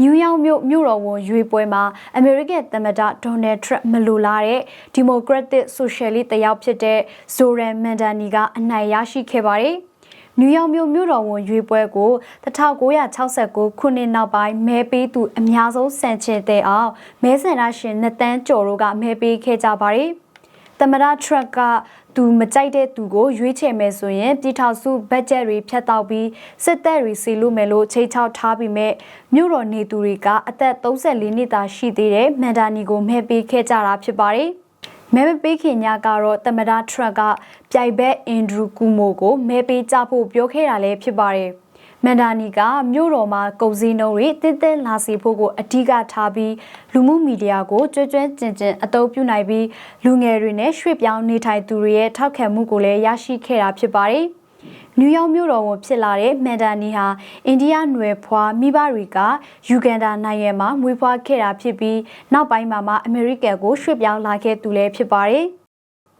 နယူးယောက်မြို့မြို့တော်ဝန်ရွေးပွဲမှာအမေရိကန်သမ္မတဒေါ်နယ်ထရန့်မလိုလားတဲ့ဒီမိုကရက်တစ်ဆိုရှယ်လစ်တယောက်ဖြစ်တဲ့ဇိုရန်မန်ဒန်နီကအနိုင်ရရှိခဲ့ပါတယ်။နယူးယောက်မြို့မြို့တော်ဝန်ရွေးပွဲကို1969ခုနှစ်နောက်ပိုင်းမဲပေးသူအများဆုံးစံချင်တဲ့အောင်မဲဆန္ဒရှင်နှစ်တန်းကျော်တို့ကမဲပေးခဲ့ကြပါတယ်။ သမ္မတထရန့်ကသူမကြိုက်တဲ့သူကိုရွေးချယ်မယ်ဆိုရင်ပြည်ထောင်စုဘတ်ဂျက်တွေဖြတ်တောက်ပြီးစစ်တပ်တွေစီလို့မယ်လို့ချိန်ချောက်ထားပြီးမဲ့မြို့တော်နေသူတွေကအသက်34နှစ်သာရှိသေးတဲ့မန်ဒါနီကိုမဲပေးခဲ့ကြတာဖြစ်ပါတယ်။မဲပေးခင်ညကတော့သမ္မတထရန့်ကပြိုင်ဘက်အင်ဒရူကူမိုကိုမဲပေးကြဖို့ပြောခဲ့တာလည်းဖြစ်ပါတယ်။ မန်ဒါနီကမြို့တော်မှာကုန်စည်နှုန်းတွေတင်းတင်းလာစီဖို့ကိုအဓိကထားပြီးလူမှုမီဒီယာကိုကြွကြွကျင်ကျင်အသုံးပြုနိုင်ပြီးလူငယ်တွေနဲ့ရွှေ့ပြောင်းနေထိုင်သူတွေရဲ့ထောက်ခံမှုကိုလည်းရရှိခဲ့တာဖြစ်ပါတယ်။နယူးယောက်မြို့တော်ဝန်ဖြစ်လာတဲ့မန်ဒါနီဟာအိန္ဒိယနွယ်ဖွားမိဘတွေကယူဂန်ဒါနိုင်ငံမှာမွေးဖွားခဲ့တာဖြစ်ပြီးနောက်ပိုင်းမှာမှအမေရိကန်ကိုရွှေ့ပြောင်းလာခဲ့သူလည်းဖြစ်ပါတယ်။